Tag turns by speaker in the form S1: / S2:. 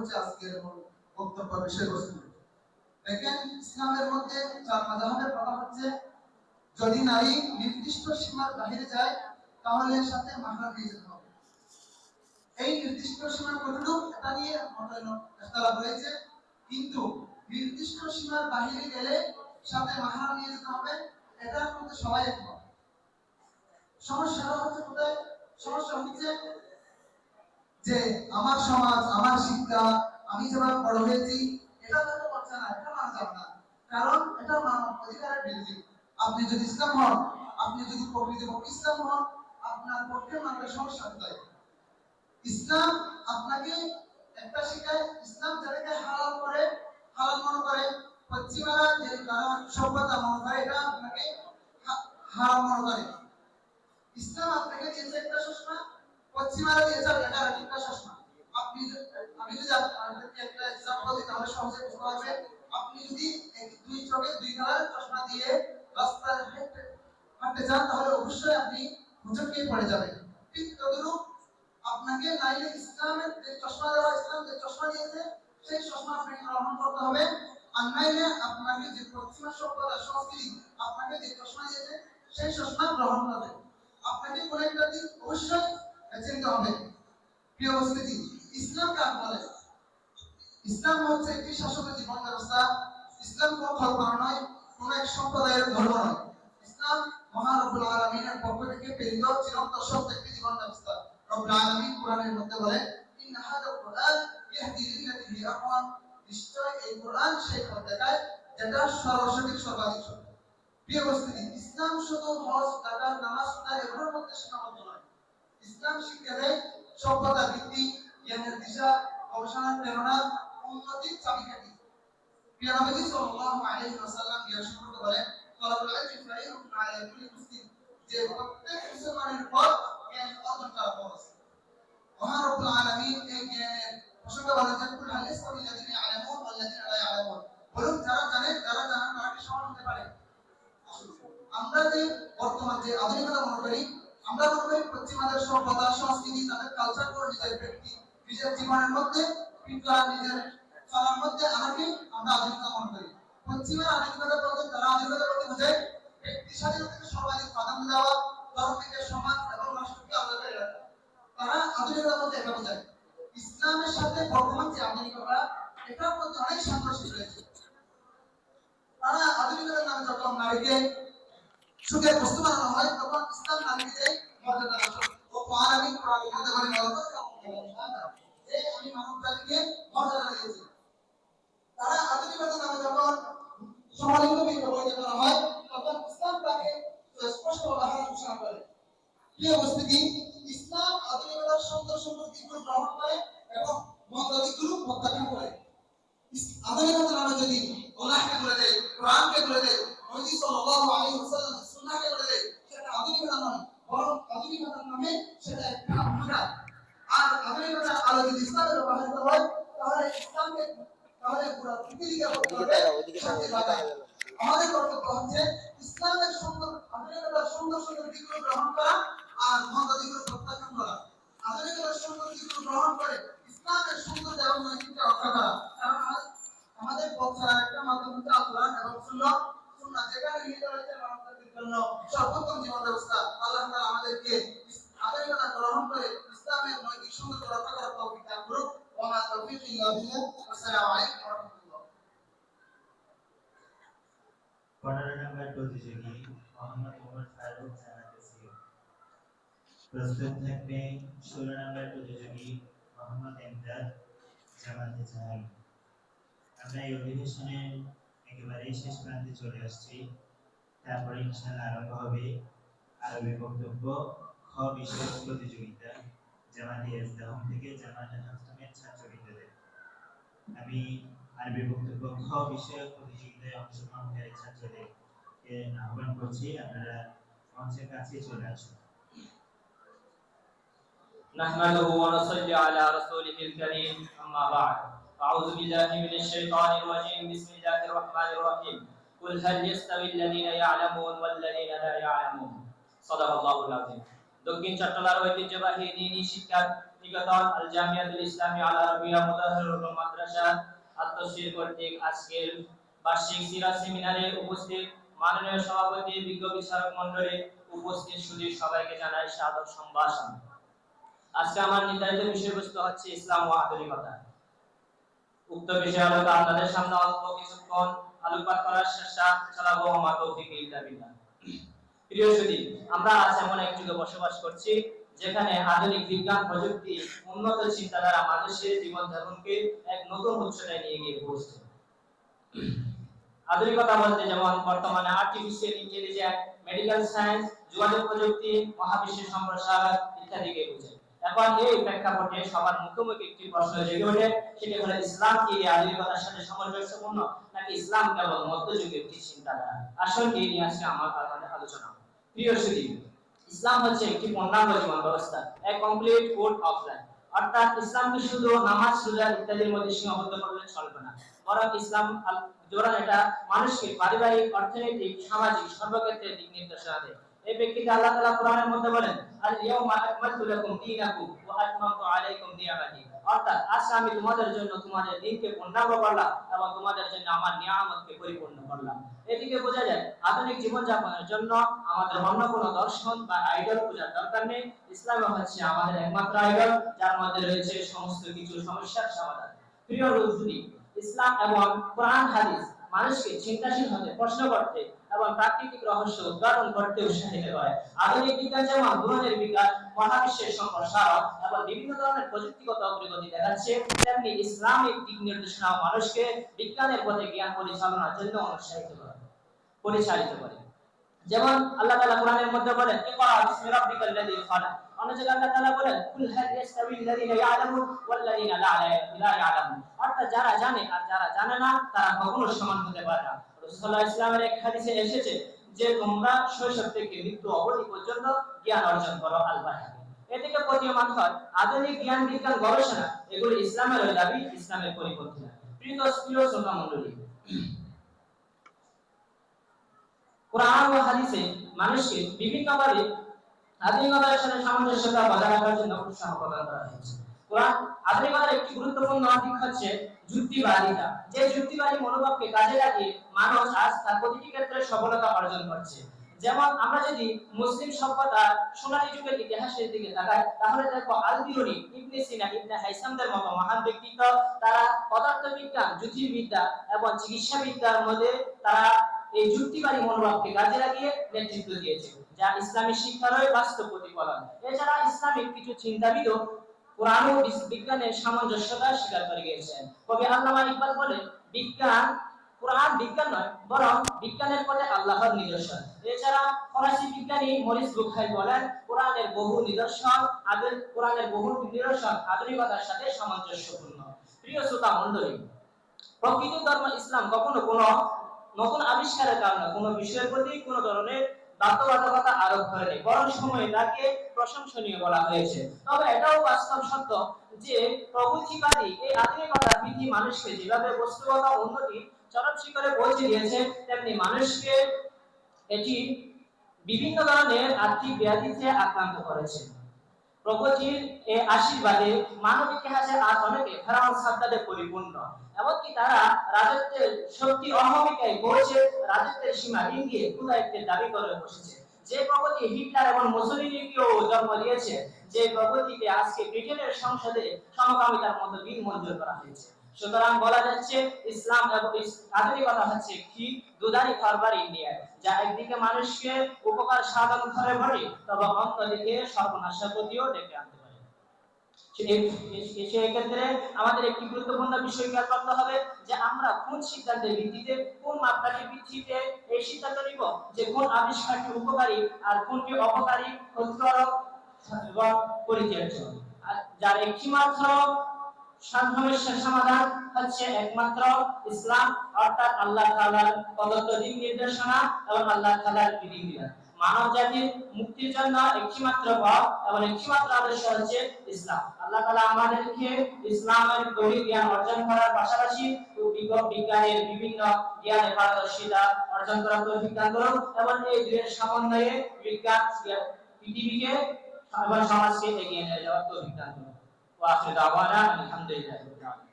S1: হচ্ছে আজকের মূল বক্তব্য, বিষয়বস্তু। দেখেন, ইসলামের মধ্যে চার মাযহাবের কথা হচ্ছে যদি নারী নির্দিষ্ট সীমার বাহিরে যায়, তাহলে এর সাথে মাহরাম নিয়ে যেতে হবে। এই নির্দিষ্ট সীমা কতটুকু, এটা নিয়ে ইখতিলাফ রয়েছে। কিন্তু নির্দিষ্ট সীমার বাহিরে গেলে সাথে মাহরাম নিয়ে যেতে হবে, এটার মধ্যে সবাই একমত। সমস্যাটা হচ্ছে কোথায়? সমস্যা হচ্ছে যে আমার সমাজ, আমার শিক্ষা, আমি যেভাবে বড় হয়েছি, এটা তো করছে না, এটা মানা যাবে না। কারণ এটা মানব অধিকারের বিরোধী আপনি যদি ইসলাম হন, আপনি যদি প্রকৃতপক্ষে ইসলাম হন, আপনার পক্ষে মানবের সমস্যা কোথায়? ইসলাম আপনাকে একটা শিখায়, ইসলাম যেটাকে হালাল করে, হালাল মনে করে, পশ্চিমারা যে তারা সভ্যতা মনে করে, এটা আপনাকে হারাম মনে করে। ইসলাম আপনাকে দিয়েছে একটা সেই চশমা করতে হবে। আর আপনাকে যে পশ্চিমা সভ্যতা, সংস্কৃতি, আপনাকে যে চশমা দিয়েছে, সেই চশমা গ্রহণ করবে। আপনাকে কোন একটা দিক অবশ্যই বেছে হবে প্রিয় উপস্থিতি, ইসলাম কার বলে? ইসলাম হচ্ছে একটি শাসক জীবন ব্যবস্থা। ইসলাম কোনো ধর্ম নয়, কোন এক সম্প্রদায়ের ধর্ম নয়। ইসলাম মহান রব্বুল আলামিনের পক্ষ থেকে প্রেরিত চিরন্তন সত্য একটি জীবন ব্যবস্থা। রব্বুল আলামিন কোরআনের মধ্যে বলে নিশ্চয় এই কোরআন সেই পথ দেখায় যেটা সর্বসঠিক সর্বাধিক সত্য। প্রিয় উপস্থিতি, ইসলাম শুধু হজ, জাকাত, নামাজ এগুলোর মধ্যে সীমাবদ্ধ নয়। ইসলাম শিক্ষা দেয় সভ্যতা ভিত্তি জ্ঞানের দিশা, গবেষণার প্রেরণা উন্নতির চাবিকাঠি। প্রিয় নবী বলেন যারা জানে তারা কি হতে পারে। আমরা যে বর্তমান যে আধুনিকতা মনে করি আমরা করি পশ্চিমাদের সভ্যতা, সংস্কৃতি, তাদের কালচার করে নিজের ব্যক্তি নিজের জীবনের মধ্যে, কিন্তু নিজের চলার মধ্যে আমাকে আমরা আধুনিকতা মনে করি। পশ্চিমের আধুনিকতা বলতে তারা আধুনিকতা বলতে বোঝায় ব্যক্তি স্বাধীনতাকে সর্বাধিক প্রাধান্য দেওয়া ধর্মকে সমাজ এবং রাষ্ট্রকে আলাদা করে রাখা। তারা আধুনিকতা বলতে এটা বোঝায় ইসলামের সাথে বর্তমান যে আধুনিকতা, এটার মধ্যে অনেক সামঞ্জস্য রয়েছে। তারা আধুনিকতার নামে যখন নারীকে বস্তু বানানো হয়, তখন ইসলাম নারীকে মর্যাদা দেয় ও পার আমি কোরআন মধ্যে বলে বলতো যে আমি মানব জাতিকে মর্যাদা দিয়েছি। তারা আধুনিকতার নামে যখন সমালিঙ্গ বিবাহিত করা হয়, তখন ইসলাম তাকে স্পষ্ট উদাহরণ ঘোষণা করে। প্রিয় উপস্থিতি, ইসলাম আধুনিকতার সুন্দর সুন্দর দিকগুলো গ্রহণ করে এবং মন্দ দিকগুলো প্রত্যাখ্যান করে। আধুনিকতার নামে যদি আল্লাহকে বলে দেয়, কোরআনকে বলে দেয় নবী সাল্লাল্লাহু আলাইহি ওয়াসাল্লাম সুন্নাহকে বলে দেয় সেটা আধুনিকতা নয় বরং আধুনিকতার নামে সেটা একটা বিদাত আর আধুনিকতার আলো যদি ইসলামে ব্যবহৃত হয় তাহলে ইসলামকে তাহলে পুরো পৃথিবীকে বলতে হবে আমাদের কর্তব্য হচ্ছে ইসলামের সুন্দর আধুনিকতার সুন্দর সুন্দর দিকগুলো গ্রহণ করা আর মন্দ দিকগুলো প্রত্যাখ্যান করা। আধুনিকতার সুন্দর দিকগুলো গ্রহণ করে ইসলামের সুন্দর এবং নৈতিকতা রক্ষা করা। কারণ আমাদের- পথ ছাড়ার একটা মাধ্যম হচ্ছে আল্লাহ এবং সুন্নাহ যেখানে নিহিত রয়েছে মানবজাতির জন্য সর্বোত্তম জীবন ব্যবস্থা আল্লাহ তাআলা আমাদেরকে ইস- আধুনিকতা গ্রহণ করে ইসলামের নৈতিক সৌন্দর্য রক্ষা করার তৌফিক দান করুক ওয়া মা তাওফীক ইল্লা বিল্লাহ আসসালামু আলাইকুম ওয়া রাহমাতুল্লাহ
S2: পনেরো নম্বর প্রতিযোগী মোহাম্মদ ওমর ফারুক জানাতে প্রস্তুত থাকবে ষোলো নম্বর প্রতিযোগী মোহাম্মদ এমদাদ জামাতে চাই। আমরা এই অধিবেশনের একেবারে শেষ প্রান্তে চলে আসছি। তারপরে ইনশাল্লাহ আরম্ভ হবে আরবি বক্তব্য, খ বিষয়ক প্রতিযোগিতা, জামাতে ইসলাম থেকে জামাতে হাসমের ছাত্রবৃন্দদের। আমি আরবি বক্তব্য খ বিষয়ক প্রতিযোগিতায় অংশগ্রহণকারী ছাত্রদের কে আহ্বান করছি আপনারা মঞ্চের কাছে চলে আসুন
S3: نحمده ونصلي على رسوله الكريم أما بعد أعوذ بالله من الشيطان الرجيم بسم الله الرحمن الرحيم قل هل يستوي الذين يعلمون والذين لا يعلمون صدق الله العظيم দক্ষিণ চট্টগ্রাম ঐতিহ্যবাহী দিনী শিক্ষার নিকেতন আল জামিয়াতুল ইসলামী আল আরবিয়া মুতাহাররুল মাদ্রাসা আত্মশির কর্তৃক আজকের বার্ষিক সিরাত সেমিনারে উপস্থিত মাননীয় সভাপতি, বিজ্ঞ বিচারক মণ্ডলী উপস্থিত সুধীর সবাইকে জানাই সাদর সম্ভাষণ। আজকে আমার নির্ধারিত বিষয়বস্তু হচ্ছে ইসলাম ও আধুনিকতা। উক্ত বিষয় আলোকে আপনাদের সামনে অল্প কিছুক্ষণ আলোকপাত করার চেষ্টা চালাবো আমার তৌফিক প্রিয় সুধী আমরা আজ এমন এক যুগে বসবাস করছি যেখানে আধুনিক বিজ্ঞান প্রযুক্তি, উন্নত চিন্তাধারা মানুষের জীবন ধারণকে এক নতুন উচ্চতায় নিয়ে গিয়ে পৌঁছছে আধুনিকতা বলতে যেমন বর্তমানে আর্টিফিশিয়াল ইন্টেলিজেন্স মেডিকেল সায়েন্স যোগাযোগ প্রযুক্তি, মহাবিশ্বের সম্প্রসারণ ইত্যাদিকে বোঝায় এখন এই প্রেক্ষাপটে সবার মুখোমুখি একটি প্রশ্ন জেগে ওঠে, সেটি হলো, ইসলাম কি এই আধুনিকতার সাথে সামঞ্জস্যপূর্ণ, নাকি ইসলাম কেবল মধ্যযুগের একটি চিন্তাধারা? আসল কি নিয়ে আজকে আমার আলোচনা। প্রিয় সুদী ইসলাম হচ্ছে একটি পূর্ণাঙ্গ জীবন ব্যবস্থা এক কমপ্লিট কোড অফ লাইফ অর্থাৎ ইসলামকে শুধু নামাজ রোজা ইত্যাদির মধ্যে সীমাবদ্ধ করলে চলবে না। বরং ইসলাম আল- এটা মানুষকে পারিবারিক, অর্থনৈতিক, সামাজিক সর্বক্ষেত্রে দিক নির্দেশনা দেয়। এই ব্যক্তিকে আল্লাহ তাআলা কোরআনের মধ্যে বলেন আল ইয়াউমা আকমালতু লাকুম দীনাকুম ওয়া আতমামতু আলাইকুম নিয়ামাতি অর্থাৎ আজকে আমি তোমাদের জন্য তোমাদের দিনকে পূর্ণাঙ্গ করলাম এবং তোমাদের জন্য আমার নিয়ামতকে পরিপূর্ণ করলাম। এদিকে বোঝা যায়, আধুনিক জীবনযাপনের জন্য আমাদের অন্য কোনো দর্শন বা আইডল পূজার দরকার নেই। ইসলাম হচ্ছে আমাদের একমাত্র আইডল যার মধ্যে রয়েছে সমস্ত কিছু সমস্যার সমাধান। প্রিয় রুজুনি, ইসলাম এবং কোরআন হাদিস মানুষকে চিন্তাশীল হতে প্রশ্ন করতে এবং প্রাকৃতিক রহস্য উদ্ঘাটন করতে উৎসাহিত করে আধুনিক বিজ্ঞান যেমন গ্রহণের বিজ্ঞান মহাবিশ্বের সম্প্রসারণ এবং বিভিন্ন ধরনের প্রযুক্তিগত অগ্রগতি দেখাচ্ছে, তেমনি ইসলামিক দিক নির্দেশনা মানুষকে বিজ্ঞানের পথে জ্ঞান পরিচালনার জন্য উৎসাহিত করে, পরিচালিত করে। যেমন আল্লাহ তাআলা কোরআনের মধ্যে বলেন, ইকরা বিসমি রাব্বিকাল লাযী খালাক। যারা জানে আর যারা জানে না, তারা কখনো সমান হতে পারে না। ইসলামের এক হাদিসে এসেছে যে, তোমরা শৈশব থেকে মৃত্যু অবধি পর্যন্ত জ্ঞান অর্জন করো এদিকে প্রতীয়মান হয়, আধুনিক জ্ঞান, বিজ্ঞান, গবেষণা, এগুলো ইসলামের দাবি, ইসলামের প্রিয় প্রিয় শ্রোতা কোরআন ও হাদিসে মানুষকে বিভিন্নভাবে আধুনিকতার সাথে সামঞ্জস্যতা বজায় রাখার জন্য উৎসাহ প্রদান করা হয়েছে। কোরআন আধুনিকতার একটি গুরুত্বপূর্ণ দিক হচ্ছে যুক্তিবাদিতা। যে যুক্তিবাদী মনোভাবকে কাজে লাগিয়ে মানুষ আজ তার প্রতিটি ক্ষেত্রে সফলতা অর্জন করছে। যেমন আমরা যদি মুসলিম সভ্যতা সোনালী যুগের ইতিহাসের দিকে তাকাই, তাহলে দেখো আল ইবনে সিনা, ইবনে হাইসামদের মতো মহান ব্যক্তিত্ব, তারা পদার্থবিজ্ঞান, জ্যোতির্বিদ্যা এবং চিকিৎসাবিদ্যার মধ্যে তারা এই যুক্তিবাদী মনোভাবকে কাজে লাগিয়ে নেতৃত্ব দিয়েছে, যা ইসলামী শিক্ষারই বাস্তব প্রতিফলন। এছাড়া ইসলামিক কিছু চিন্তাবিদও কোরআন ও বিজ্ঞানের সামঞ্জস্যতা স্বীকার করে গিয়েছেন। কবি আল্লামা ইকবাল বলে বিজ্ঞান কোরআন বিজ্ঞান নয়, বরং বিজ্ঞানের পথে আল্লাহর নিদর্শন। এছাড়া ফরাসি বিজ্ঞানী মরিস বুখারি বলেন, কোরআনের বহু নিদর্শন আদের কোরআনের বহু নিদর্শন আধুনিকতার সাথে সামঞ্জস্যপূর্ণ। প্রিয় শ্রোতা মণ্ডলী, প্রকৃত ধর্ম ইসলাম কখনো কোনো নতুন আবিষ্কারের কারণে কোনো বিষয়ের প্রতি কোনো ধরনের বাধ্যবাধকতা আরোপ করেনি বরং সময় তাকে প্রশংসনীয় বলা হয়েছে। তবে এটাও বাস্তব সত্য যে প্রগতিবাদী এই আধুনিকতা বিধি মানুষকে যেভাবে বস্তুগত উন্নতি চরম শিখরে পৌঁছে দিয়েছে, তেমনি মানুষকে এটি বিভিন্ন ধরনের আর্থিক ব্যাধিতে আক্রান্ত করেছে। প্রগতির এই আশীর্বাদে মানব ইতিহাসে আজ অনেকে ফেরাউন সাদ্দাদে পরিপূর্ণ। এমনকি তারা রাজত্বের শক্তি অহমিকায় পৌঁছে রাজত্বের সীমা ডিঙ্গিয়ে কুদায়িত্বের দাবি করে বসেছে। যে প্রগতি হিটলার এবং মুসলিনিকেও জন্ম দিয়েছে, যে প্রগতিকে আজকে ব্রিটেনের সংসদে সমকামিতার মতো বিল মঞ্জুর করা হয়েছে। সুতরাং বলা যাচ্ছে, ইসলাম এবং আধুনিকতা হচ্ছে কি দুধারি তরবার ইন্ডিয়া যা একদিকে মানুষকে উপকার সাধন করে বটে তবে অন্যদিকে সর্বনাশের প্রতিও ডেকে আনতে পারে। সে- সে- সেই ক্ষেত্রে আমাদের একটি গুরুত্বপূর্ণ বিষয় খেয়াল করতে হবে যে আমরা কোন সিদ্ধান্তের ভিত্তিতে, কোন মাপকাঠির ভিত্তিতে এই সিদ্ধান্ত নিব যে কোন আবিষ্কারটি উপকারী আর কোনটি অপকারী ক্ষতিকারক এবং আর যার একটি মাত্র সমস্যার সমাধান হচ্ছে একমাত্র ইসলাম, অর্থাৎ আল্লাহ তাআলার প্রদত্ত দিক নির্দেশনা এবং আল্লাহ তাআলার বিধিবিধান। মানব জাতির মুক্তির জন্য একটি মাত্র পথ এবং একটি মাত্র আদর্শ হচ্ছে ইসলাম। আল্লাহ আমাদেরকে ইসলামের গভীর জ্ঞান অর্জন করার পাশাপাশি বিজ্ঞানের বিভিন্ন জ্ঞানে পারদর্শিতা অর্জন করার তৌফিক দান করুন এবং এই দুয়ের সমন্বয়ে বিজ্ঞান, পৃথিবীকে এবং সমাজকে এগিয়ে নিয়ে যাওয়ার তৌফিক দান করুন। ওয়া আখিরু দাওয়ানা আলহামদুলিল্লাহি রাব্বিল আলামিন